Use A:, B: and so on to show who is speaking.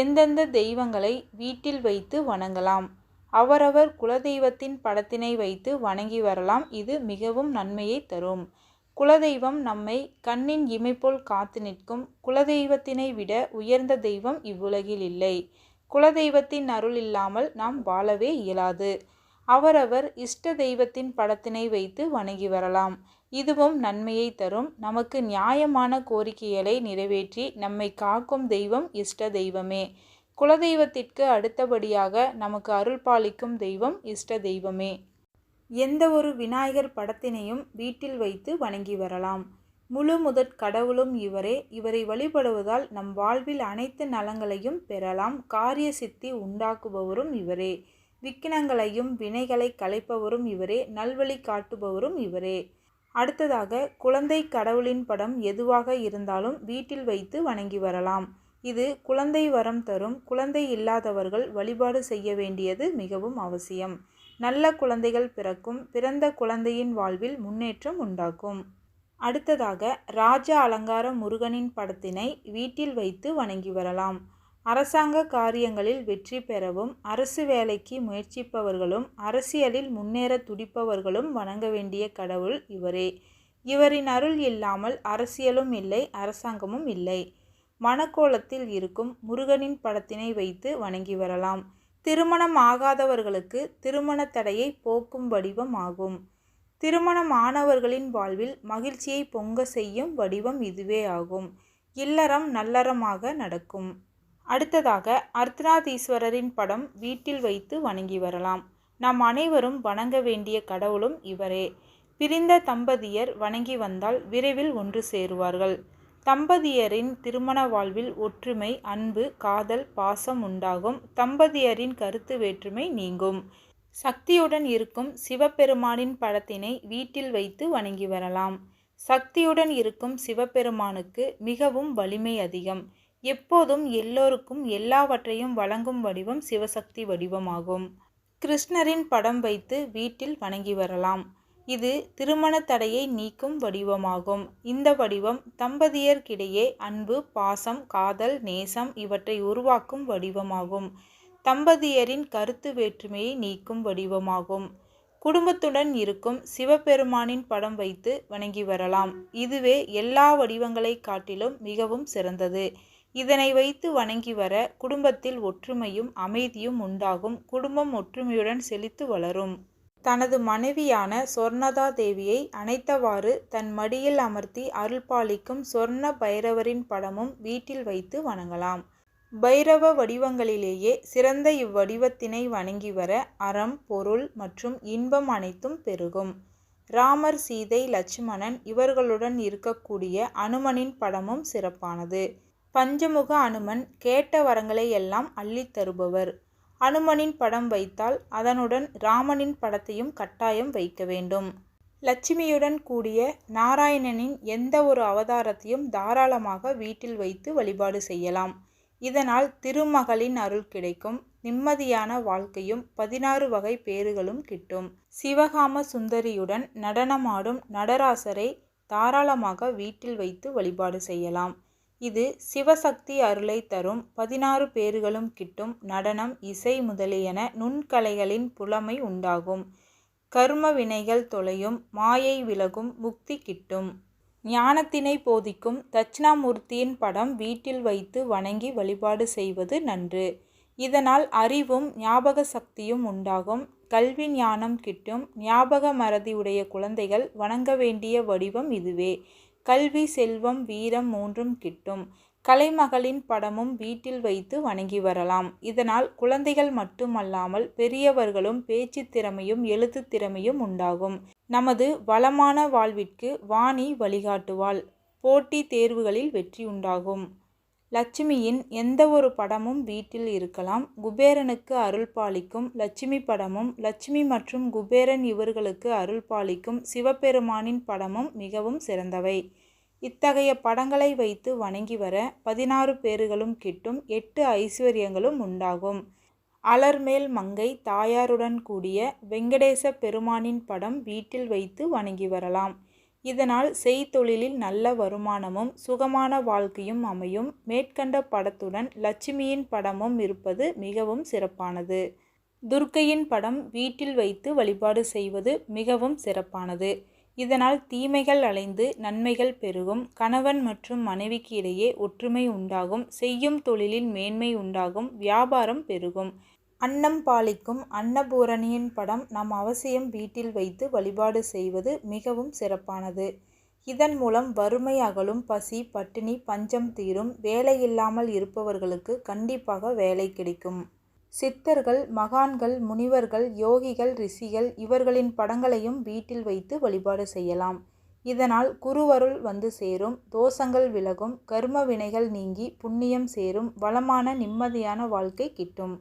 A: எந்தெந்த தெய்வங்களை வீட்டில் வைத்து வணங்கலாம்? அவரவர் குலதெய்வத்தின் படத்தினை வைத்து வணங்கி வரலாம். இது மிகவும் நன்மையை தரும். குலதெய்வம் நம்மை கண்ணின் இமைப்போல் காத்து நிற்கும். குலதெய்வத்தினை விட உயர்ந்த தெய்வம் இவ்வுலகில் இல்லை. குலதெய்வத்தின் அருள் இல்லாமல் நாம் வாழவே இயலாது. அவரவர் இஷ்ட தெய்வத்தின் படத்தினை வைத்து வணங்கி வரலாம். இதுவும் நன்மையை தரும். நமக்கு நியாயமான கோரிக்கைகளை நிறைவேற்றி நம்மை காக்கும் தெய்வம் இஷ்ட தெய்வமே. குலதெய்வத்திற்கு அடுத்தபடியாக நமக்கு அருள் பாலிக்கும் தெய்வம் இஷ்ட தெய்வமே. எந்த ஒரு விநாயகர் படத்தினையும் வீட்டில் வைத்து வணங்கி வரலாம். முழு முதற் கடவுளும் இவரே. இவரை வழிபடுவதால் நம் வாழ்வில் அனைத்து நலங்களையும் பெறலாம். காரிய சித்தி உண்டாக்குபவரும் இவரே. விக்கினங்களையும் வினைகளை கலைப்பவரும் இவரே நல்வழி காட்டுபவரும் இவரே. அடுத்ததாக குழந்தை கடவுளின் படம் எதுவாக இருந்தாலும் வீட்டில் வைத்து வணங்கி வரலாம். இது குழந்தை வரம் தரும் குழந்தை இல்லாதவர்கள் வழிபாடு செய்ய வேண்டியது மிகவும் அவசியம். நல்ல குழந்தைகள் பிறக்கும் பிறந்த குழந்தையின் வாழ்வில் முன்னேற்றம் உண்டாக்கும். அடுத்ததாக ராஜ அலங்கார முருகனின் படத்தினை வீட்டில் வைத்து வணங்கி வரலாம். அரசாங்க காரியங்களில் வெற்றி பெறவும் அரசு வேலைக்கு முயற்சிப்பவர்களும் அரசியலில் முன்னேற துடிப்பவர்களும் வணங்க வேண்டிய கடவுள் இவரே. இவரின் அருள் இல்லாமல் அரசியலும் இல்லை அரசாங்கமும் இல்லை. மணக்கோலத்தில் இருக்கும் முருகனின் படத்தினை வைத்து வணங்கி வரலாம். திருமணம் ஆகாதவர்களுக்கு திருமண தடையை போக்கும் வடிவம் ஆகும். திருமணம் ஆனவர்களின் வாழ்வில் மகிழ்ச்சியை பொங்க செய்யும் வடிவம் இதுவே ஆகும். இல்லறம் நல்லறமாக நடக்கும். அடுத்ததாக அர்த்தநாதீஸ்வரரின் படம் வீட்டில் வைத்து வணங்கி வரலாம். நாம் அனைவரும் வணங்க வேண்டிய கடவுளும் இவரே. பிரிந்த தம்பதியர் வணங்கி வந்தால் விரைவில் ஒன்று சேருவார்கள். தம்பதியரின் திருமண வாழ்வில் ஒற்றுமை அன்பு காதல் பாசம் உண்டாகும். தம்பதியரின் கருத்து வேற்றுமை நீங்கும். சக்தியுடன் இருக்கும் சிவபெருமானின் படத்தினை வீட்டில் வைத்து வணங்கி வரலாம். சக்தியுடன் இருக்கும் சிவபெருமானுக்கு மிகவும் வலிமை அதிகம். எப்போதும் எல்லோருக்கும் எல்லாவற்றையும் வழங்கும் வடிவம் சிவசக்தி வடிவமாகும். கிருஷ்ணரின் படம் வைத்து வீட்டில் வணங்கி வரலாம். இது திருமண தடையை நீக்கும் வடிவமாகும். இந்த வடிவம் தம்பதியர்க்கிடையே அன்பு பாசம் காதல் நேசம் இவற்றை உருவாக்கும் வடிவமாகும். தம்பதியரின் கருத்து வேற்றுமையை நீக்கும் வடிவமாகும். குடும்பத்துடன் இருக்கும் சிவபெருமானின் படம் வைத்து வணங்கி வரலாம். இதுவே எல்லா வடிவங்களை காட்டிலும் மிகவும் சிறந்தது. இதனை வைத்து வணங்கி வர குடும்பத்தில் ஒற்றுமையும் அமைதியும் உண்டாகும். குடும்பம் ஒற்றுமையுடன் செழித்து வளரும். தனது மனைவியான சொர்ணதா தேவியை அணைத்தவாறு தன் மடியில் அமர்த்தி அருள்பாலிக்கும் சொர்ண பைரவரின் படமும் வீட்டில் வைத்து வணங்கலாம். பைரவ வடிவங்களிலேயே சிறந்த இவ்வடிவத்தினை வணங்கி வர அறம் பொருள் மற்றும் இன்பம் அனைத்தும் பெருகும். ராமர் சீதை லட்சுமணன் இவர்களுடன் இருக்கக்கூடிய அனுமனின் படமும் சிறப்பானது. பஞ்சமுக அனுமன் கேட்ட வரங்களை எல்லாம் அள்ளித் தருபவர். அனுமனின் படம் வைத்தால் அதனுடன் ராமனின் படத்தையும் கட்டாயம் வைக்க வேண்டும். லட்சுமியுடன் கூடிய நாராயணனின் எந்த ஒரு அவதாரத்தையும் தாராளமாக வீட்டில் வைத்து வழிபாடு செய்யலாம். இதனால் திருமகளின் அருள் கிடைக்கும் நிம்மதியான வாழ்க்கையும் பதினாறு வகை பேறுகளும் கிட்டும். சிவகாம சுந்தரியுடன் நடனமாடும் நடராசரை தாராளமாக வீட்டில் வைத்து வழிபாடு செய்யலாம். இது சிவசக்தி அருளை தரும் பதினாறு பேர்களும் கிட்டும் நடனம் இசை முதலியன நுண்கலைகளின் புலமை உண்டாகும். கர்ம வினைகள் தொலையும் மாயை விலகும் முக்தி கிட்டும். ஞானத்தினை போதிக்கும் தட்சிணாமூர்த்தியின் படம் வீட்டில் வைத்து வணங்கி வழிபாடு செய்வது நன்று. இதனால் அறிவும் ஞாபக சக்தியும் உண்டாகும். கல்வி ஞானம் கிட்டும் ஞாபக மறதி உடைய குழந்தைகள் வணங்க வேண்டிய வடிவம் இதுவே. கல்வி செல்வம் வீரம் மூன்றும் கிட்டும். கலைமகளின் படமும் வீட்டில் வைத்து வணங்கி வரலாம். இதனால் குழந்தைகள் மட்டுமல்லாமல் பெரியவர்களும் பேச்சு திறமையும் எழுத்து திறமையும் உண்டாகும். நமது வளமான வாழ்விற்கு வாணி வழிகாட்டுவாள். போட்டி தேர்வுகளில் வெற்றி உண்டாகும். லட்சுமியின் எந்த ஒரு படமும் வீட்டில் இருக்கலாம். குபேரனுக்கு அருள் பாலிக்கும் லட்சுமி படமும் லட்சுமி மற்றும் குபேரன் இவர்களுக்கு அருள் பாலிக்கும் சிவபெருமானின் படமும் மிகவும் சிறந்தவை. இத்தகைய படங்களை வைத்து வணங்கி வர பதினாறு பேர்களும் கிட்டும் எட்டு ஐஸ்வர்யங்களும் உண்டாகும். அலர்மேல் மங்கை தாயாருடன் கூடிய வெங்கடேச பெருமானின் படம் வீட்டில் வைத்து வணங்கி வரலாம். இதனால் செய்தொழிலில் நல்ல வருமானமும் சுகமான வாழ்க்கையும் அமையும். மேற்கண்ட படத்துடன் லட்சுமியின் படமும் இருப்பது மிகவும் சிறப்பானது. துர்க்கையின் படம் வீட்டில் வைத்து வழிபாடு செய்வது மிகவும் சிறப்பானது. இதனால் தீமைகள் அலைந்து நன்மைகள் பெருகும். கணவன் மற்றும் மனைவிக்கு இடையே ஒற்றுமை உண்டாகும். செய்யும் தொழிலில் மேன்மை உண்டாகும். வியாபாரம் பெருகும். அன்னம் பாலிக்கும் அன்னபூரணியின் படம் நாம் அவசியம் வீட்டில் வைத்து வழிபாடு செய்வது மிகவும் சிறப்பானது. இதன் மூலம் வறுமை அகலும் பசி பட்டினி பஞ்சம் தீரும் வேலையில்லாமல் இருப்பவர்களுக்கு கண்டிப்பாக வேலை கிடைக்கும். சித்தர்கள் மகான்கள் முனிவர்கள் யோகிகள் ரிஷிகள் இவர்களின் படங்களையும் வீட்டில் வைத்து வழிபாடு செய்யலாம். இதனால் குருவருள் வந்து சேரும் தோஷங்கள் விலகும் கர்ம வினைகள் நீங்கி புண்ணியம் சேரும் வளமான நிம்மதியான வாழ்க்கை கிட்டும்.